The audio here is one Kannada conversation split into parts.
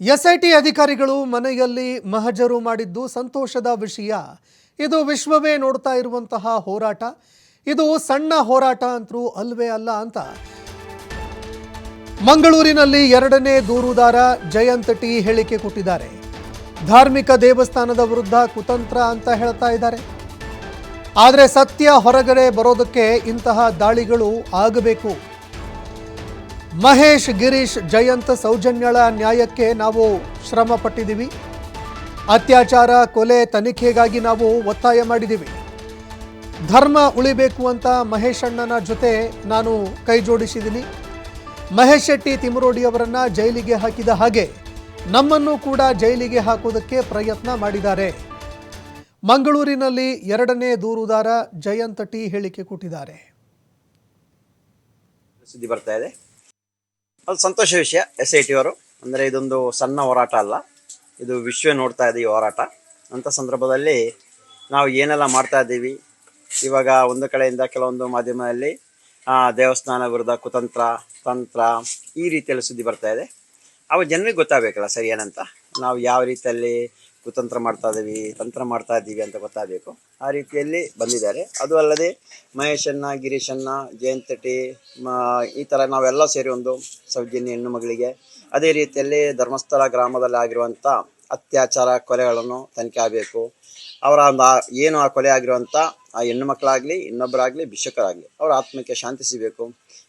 ಎಸ್ಐಟಿ ಅಧಿಕಾರಿಗಳು ಮನೆಯಲ್ಲಿ ಮಹಜರು ಮಾಡಿದ್ದು ಸಂತೋಷದ ವಿಷಯ. ಇದು ವಿಶ್ವವೇ ನೋಡ್ತಾ ಇರುವಂತಹ ಹೋರಾಟ. ಇದು ಸಣ್ಣ ಹೋರಾಟ ಅಂತರೂ ಅಲ್ವೇ ಅಲ್ಲ ಅಂತ. ಮಂಗಳೂರಿನಲ್ಲಿ ಎರಡನೇ ದೂರುದಾರ ಜಯಂತ್ ಟಿ ಹೇಳಿಕೆ ಕೊಟ್ಟಿದ್ದಾರೆ. ಧಾರ್ಮಿಕ ದೇವಸ್ಥಾನದ ವಿರುದ್ಧ ಕುತಂತ್ರ ಅಂತ ಹೇಳ್ತಾ ಇದ್ದಾರೆ. ಆದರೆ ಸತ್ಯ ಹೊರಗಡೆ ಬರೋದಕ್ಕೆ ಇಂತಹ ದಾಳಿಗಳು ಆಗಬೇಕು. ಮಹೇಶ್, ಗಿರೀಶ್ ಜಯಂತ್ ಸೌಜನ್ಯಳ ನ್ಯಾಯಕ್ಕೆ ನಾವು ಶ್ರಮ ಪಟ್ಟಿದ್ದೀವಿ. ಅತ್ಯಾಚಾರ, ಕೊಲೆ ತನಿಖೆಗಾಗಿ ನಾವು ಒತ್ತಾಯ ಮಾಡಿದ್ದೀವಿ. ಧರ್ಮ ಉಳಿಬೇಕು ಅಂತ ಮಹೇಶ್ ಅಣ್ಣನ ಜೊತೆ ನಾನು ಕೈ ಜೋಡಿಸಿದ್ದೀನಿ. ಮಹೇಶ್ ಶೆಟ್ಟಿ ತಿಮರೋಡಿ ಅವರನ್ನ ಜೈಲಿಗೆ ಹಾಕಿದ ಹಾಗೆ ನಮ್ಮನ್ನು ಕೂಡ ಜೈಲಿಗೆ ಹಾಕೋದಕ್ಕೆ ಪ್ರಯತ್ನ ಮಾಡಿದ್ದಾರೆ. ಮಂಗಳೂರಿನಲ್ಲಿ ಎರಡನೇ ದೂರುದಾರ ಜಯಂತ ಟಿ ಹೇಳಿಕೆ ಕೊಟ್ಟಿದ್ದಾರೆ. ಅದು ಸಂತೋಷ ವಿಷಯ ಎಸ್ ಐ ಟಿ ಅವರು. ಅಂದರೆ ಇದೊಂದು ಸಣ್ಣ ಹೋರಾಟ ಅಲ್ಲ. ಇದು ವಿಶ್ವ ನೋಡ್ತಾ ಇದೆ ಈ ಹೋರಾಟ. ಅಂಥ ಸಂದರ್ಭದಲ್ಲಿ ನಾವು ಏನೆಲ್ಲ ಮಾಡ್ತಾ ಇದ್ದೀವಿ? ಇವಾಗ ಒಂದು ಕಡೆಯಿಂದ ಕೆಲವೊಂದು ಮಾಧ್ಯಮದಲ್ಲಿ ದೇವಸ್ಥಾನ ವಿರುದ್ಧ ಕುತಂತ್ರ, ತಂತ್ರ ಈ ರೀತಿಯಲ್ಲಿ ಸುದ್ದಿ ಬರ್ತಾ ಇದೆ. ಅವು ಜನರಿಗೆ ಗೊತ್ತಾಗಬೇಕಲ್ಲ ಸರಿ ಏನಂತ. ನಾವು ಯಾವ ರೀತಿಯಲ್ಲಿ ಕುತಂತ್ರ ಮಾಡ್ತಾ ಇದ್ದೀವಿ ತಂತ್ರ ಮಾಡ್ತಾ ಇದ್ದೀವಿ ಅಂತ ಗೊತ್ತಾಗಬೇಕು. ಆ ರೀತಿಯಲ್ಲಿ ಬಂದಿದ್ದಾರೆ. ಅದು ಅಲ್ಲದೆ ಮಹೇಶಣ್ಣ, ಗಿರೀಶಣ್ಣ, ಜಯಂತಟಿ ಈ ಥರ ನಾವೆಲ್ಲ ಸೇರಿ ಒಂದು ಸೌಜನ್ಯ ಹೆಣ್ಣು ಮಗಳಿಗೆ ಅದೇ ರೀತಿಯಲ್ಲಿ ಧರ್ಮಸ್ಥಳ ಗ್ರಾಮದಲ್ಲಿ ಆಗಿರುವಂಥ ಅತ್ಯಾಚಾರ ಕೊಲೆಗಳನ್ನು ತನಿಖೆ ಆಗಬೇಕು. ಅವರ ಒಂದು ಏನು ಆ ಕೊಲೆ ಆಗಿರುವಂಥ ಆ ಹೆಣ್ಣು ಮಕ್ಕಳಾಗಲಿ ಇನ್ನೊಬ್ಬರಾಗಲಿ ಬಿಷಕರಾಗಲಿ ಅವರ ಆತ್ಮಕ್ಕೆ ಶಾಂತಿ ಸಿಗಬೇಕು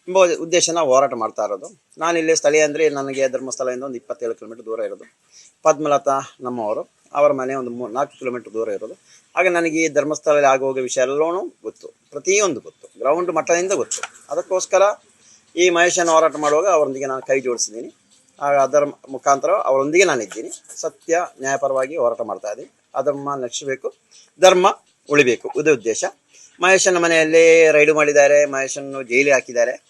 ಎಂಬ ಉದ್ದೇಶನ ಹೋರಾಟ ಮಾಡ್ತಾ ಇರೋದು. ನಾನಿಲ್ಲಿ ಸ್ಥಳೀಯ ಅಂದರೆ ನನಗೆ ಧರ್ಮಸ್ಥಳದಿಂದ ಒಂದು ಇಪ್ಪತ್ತೇಳು ಕಿಲೋಮೀಟರ್ ದೂರ ಇರೋದು. ಪದ್ಮಲತಾ ನಮ್ಮವರು. ಅವರ ಮನೆ ಒಂದು ಮೂರು ನಾಲ್ಕು ಕಿಲೋಮೀಟರ್ ದೂರ ಇರೋದು. ಹಾಗೆ ನನಗೆ ಈ ಧರ್ಮಸ್ಥಳದಲ್ಲಿ ಆಗೋಗೋ ವಿಷಯ ಎಲ್ಲವೂ ಗೊತ್ತು. ಪ್ರತಿಯೊಂದು ಗೊತ್ತು. ಗ್ರೌಂಡ್ ಮಟ್ಟದಿಂದ ಗೊತ್ತು. ಅದಕ್ಕೋಸ್ಕರ ಈ ಮಹೇಶನ ಹೋರಾಟ ಮಾಡುವಾಗ ಅವರೊಂದಿಗೆ ನಾನು ಕೈ ಜೋಡಿಸಿದ್ದೀನಿ. ಹಾಗೆ ಅದರ ಮುಖಾಂತರ ಅವರೊಂದಿಗೆ ನಾನು ಇದ್ದೀನಿ ಸತ್ಯ, ನ್ಯಾಯಪರವಾಗಿ ಹೋರಾಟ ಮಾಡ್ತಾ ಇದ್ದೀನಿ. ಅಧರ್ಮ ನಡೆಸಬೇಕು ಧರ್ಮ ಉಳಿಬೇಕು. ಇದೇ ಉದ್ದೇಶ. ಮಹೇಶನ ಮನೆಯಲ್ಲಿ ರೈಡು ಮಾಡಿದ್ದಾರೆ. ಮಹೇಶನ್ನು ಜೈಲಿಗೆ ಹಾಕಿದ್ದಾರೆ.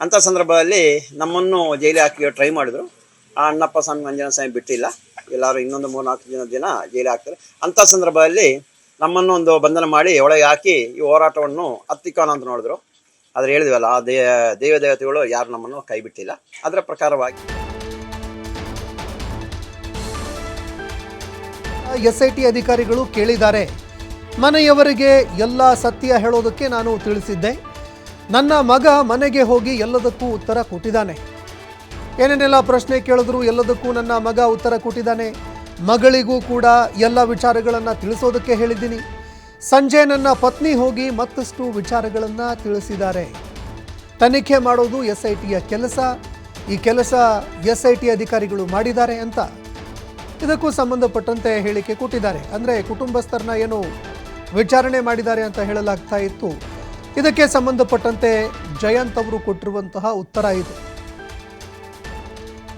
ಅಂಥ ಸಂದರ್ಭದಲ್ಲಿ ನಮ್ಮನ್ನು ಜೈಲಿಗೆ ಹಾಕಿ ಟ್ರೈ ಮಾಡಿದ್ರು. ಆ ಅಣ್ಣಪ್ಪ ಸ್ವಾಮಿ ಮಂಜನ ಸ್ವಾಮಿ ಬಿಟ್ಟಿಲ್ಲ. ಎಲ್ಲರೂ ಇನ್ನೊಂದು ಮೂರು ನಾಲ್ಕು ದಿನ ದಿನ ಜೈಲಿಗೆ ಹಾಕ್ತಾರೆ ಅಂಥ ಸಂದರ್ಭದಲ್ಲಿ ನಮ್ಮನ್ನು ಒಂದು ಬಂಧನ ಮಾಡಿ ಒಳಗೆ ಹಾಕಿ ಈ ಹೋರಾಟವನ್ನು ಹತ್ತಿಕ್ಕೋಣ ಅಂತ ನೋಡಿದ್ರು. ಆದರೆ ಹೇಳಿದ್ವಲ್ಲ, ಆ ದೇ ದೇವ ದೇವತೆಗಳು ಯಾರು ನಮ್ಮನ್ನು ಕೈ ಬಿಟ್ಟಿಲ್ಲ. ಅದರ ಪ್ರಕಾರವಾಗಿ ಎಸ್ ಐ ಟಿ ಅಧಿಕಾರಿಗಳು ಕೇಳಿದ್ದಾರೆ. ಮನೆಯವರಿಗೆ ಎಲ್ಲ ಸತ್ಯ ಹೇಳೋದಕ್ಕೆ ನಾನು ತಿಳಿಸಿದ್ದೆ. ನನ್ನ ಮಗ ಮನೆಗೆ ಹೋಗಿ ಎಲ್ಲದಕ್ಕೂ ಉತ್ತರ ಕೊಟ್ಟಿದ್ದಾನೆ. ಏನೇನೆಲ್ಲ ಪ್ರಶ್ನೆ ಕೇಳಿದ್ರು ಎಲ್ಲದಕ್ಕೂ ನನ್ನ ಮಗ ಉತ್ತರ ಕೊಟ್ಟಿದ್ದಾನೆ. ಮಗಳಿಗೂ ಕೂಡ ಎಲ್ಲ ವಿಚಾರಗಳನ್ನು ತಿಳಿಸೋದಕ್ಕೆ ಹೇಳಿದ್ದೀನಿ. ಸಂಜೆ ನನ್ನ ಪತ್ನಿ ಹೋಗಿ ಮತ್ತಷ್ಟು ವಿಚಾರಗಳನ್ನು ತಿಳಿಸಿದ್ದಾರೆ. ತನಿಖೆ ಮಾಡೋದು ಎಸ್ ಐ ಟಿಯ ಕೆಲಸ. ಈ ಕೆಲಸ ಎಸ್ ಐ ಟಿ ಅಧಿಕಾರಿಗಳು ಮಾಡಿದ್ದಾರೆ ಅಂತ ಇದಕ್ಕೂ ಸಂಬಂಧಪಟ್ಟಂತೆ ಹೇಳಿಕೆ ಕೊಟ್ಟಿದ್ದಾರೆ. ಅಂದರೆ ಕುಟುಂಬಸ್ಥರನ್ನ ಏನು ವಿಚಾರಣೆ ಮಾಡಿದ್ದಾರೆ ಅಂತ ಹೇಳಲಾಗ್ತಾ ಇತ್ತು. ಇದಕ್ಕೆ ಸಂಬಂಧಪಟ್ಟಂತೆ ಜಯಂತ್ ಅವರು ಕೊಟ್ಟಿರುವಂತಹ ಉತ್ತರ ಇದು.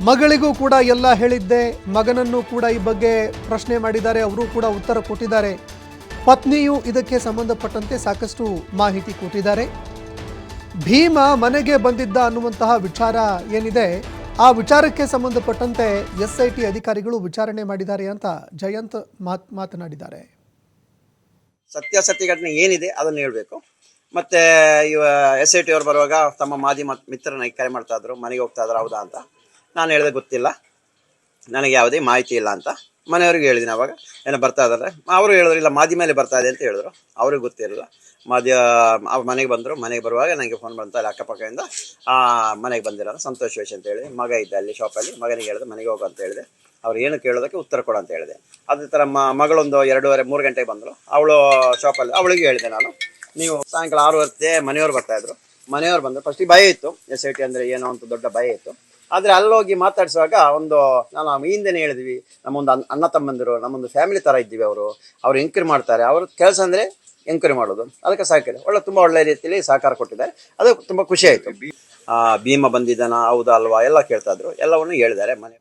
ಮಗಳಿಗೂ ಕೂಡ ಎಲ್ಲ ಹೇಳಿದ್ದೆ, ಮಗನನ್ನು ಕೂಡ ಈ ಬಗ್ಗೆ ಪ್ರಶ್ನೆ ಮಾಡಿದ್ದಾರೆ, ಅವರು ಕೂಡ ಉತ್ತರ ಕೊಟ್ಟಿದ್ದಾರೆ. ಪತ್ನಿಯು ಇದಕ್ಕೆ ಸಂಬಂಧಪಟ್ಟಂತೆ ಸಾಕಷ್ಟು ಮಾಹಿತಿ ಕೊಟ್ಟಿದ್ದಾರೆ. ಭೀಮ ಮನೆಗೆ ಬಂದಿದ್ದ ಅನ್ನುವಂತಹ ವಿಚಾರ ಏನಿದೆ, ಆ ವಿಚಾರಕ್ಕೆ ಸಂಬಂಧಪಟ್ಟಂತೆ ಎಸ್ ಐ ಟಿ ಅಧಿಕಾರಿಗಳು ವಿಚಾರಣೆ ಮಾಡಿದ್ದಾರೆ ಅಂತ ಜಯಂತ್ ಮಾತ್, ಮಾತನಾಡಿದ್ದಾರೆ. ಸತ್ಯಾಸತ್ಯ ಘಟನೆ ಏನಿದೆ ಅದನ್ನು ಹೇಳಬೇಕು. ಮತ್ತೆ ಇವ ಎಸ್ ಐ ಟಿ ಅವ್ರು ಬರುವಾಗ ತಮ್ಮ ಮಾದಿ ಮಿತ್ರನ ಕರೆ ಮಾಡ್ತಾ ಇದ್ರು, ಮನೆಗೆ ಹೋಗ್ತಾ ಇದ್ರು, ಹೌದಾ ಅಂತ. ನಾನು ಹೇಳಿದೆ ಗೊತ್ತಿಲ್ಲ. ನನಗೆ ಯಾವುದೇ ಮಾಹಿತಿ ಇಲ್ಲ ಅಂತ ಮನೆಯವ್ರಿಗೆ ಹೇಳಿದ್ದೀನಿ ಅವಾಗ. ಏನೋ ಬರ್ತಾ ಇದ್ದಾರೆ. ಅವರು ಹೇಳಿದ್ರು, ಇಲ್ಲ ಮಾಧ್ಯಮದಲ್ಲಿ ಬರ್ತಾ ಇದೆ ಅಂತ ಹೇಳಿದ್ರು. ಅವ್ರಿಗೆ ಗೊತ್ತಿರಲಿಲ್ಲ. ಮಾದಿ ಅವ್ರ ಮನೆಗೆ ಬಂದರು. ಮನೆಗೆ ಬರುವಾಗ ನನಗೆ ಫೋನ್ ಬಂತ. ಅಲ್ಲಿ ಅಕ್ಕಪಕ್ಕದಿಂದ ಮನೆಗೆ ಬಂದಿರೋ ಸಂತೋಷ್ ವೇಷ್ ಅಂತ ಹೇಳಿ. ಮಗ ಇದ್ದ ಅಲ್ಲಿ ಶಾಪಲ್ಲಿ ಮಗನಿಗೆ ಹೇಳಿದೆ, ಮನೆಗೆ ಹೋಗು ಅಂತ ಹೇಳಿದೆ. ಅವ್ರು ಏನು ಕೇಳೋದಕ್ಕೆ ಉತ್ತರ ಕೊಡು ಅಂತ ಹೇಳಿದೆ. ಅದೇ ಥರ ಮಗಳೊಂದು ಎರಡೂವರೆ, ಮೂರು ಗಂಟೆಗೆ ಬಂದರು. ಅವಳು ಶಾಪಲ್ಲಿ ಅವಳಿಗೆ ಹೇಳಿದೆ ನಾನು. ನೀವು ಸಾಯಂಕಾಲ ಆರೂವರೆ ಮನೆಯವ್ರು ಬರ್ತಾಯಿದ್ರು ಮನೆಯವ್ರು ಬಂದರು. ಫಸ್ಟಿಗೆ ಭಯ ಇತ್ತು. ಎಸ್ ಐ ಟಿ ಅಂದರೆ ಏನೋ ಅಂತ ದೊಡ್ಡ ಭಯ ಇತ್ತು. ಆದರೆ ಅಲ್ಲೋಗಿ ಮಾತಾಡಿಸುವಾಗ ಒಂದು, ನಾನು ಹಿಂದೆನೇ ಹೇಳಿದ್ವಿ, ನಮ್ಮೊಂದು ಅಣ್ಣ ಅಣ್ಣ ತಮ್ಮಂದಿರು, ನಮ್ಮೊಂದು ಫ್ಯಾಮಿಲಿ ಥರ ಇದ್ದೀವಿ ಅವರು. ಅವ್ರು ಎಂಕ್ವೈರಿ ಮಾಡ್ತಾರೆ. ಅವ್ರ ಕೆಲಸ ಅಂದರೆ ಎಂಕ್ವೈರಿ ಮಾಡೋದು. ಅದಕ್ಕೆ ಸಹಕಾರಿ ಒಳ್ಳೆ, ತುಂಬ ಒಳ್ಳೆ ರೀತಿಯಲ್ಲಿ ಸಹಕಾರ ಕೊಟ್ಟಿದ್ದಾರೆ. ಅದು ತುಂಬ ಖುಷಿ ಆಯಿತು. ಭೀಮ ಬಂದಿದ್ದಾನ? ಹೌದಾ? ಅಲ್ವಾ? ಎಲ್ಲ ಕೇಳ್ತಾ ಇದ್ರು. ಎಲ್ಲವನ್ನು ಹೇಳಿದ್ದಾರೆ ಮನೆ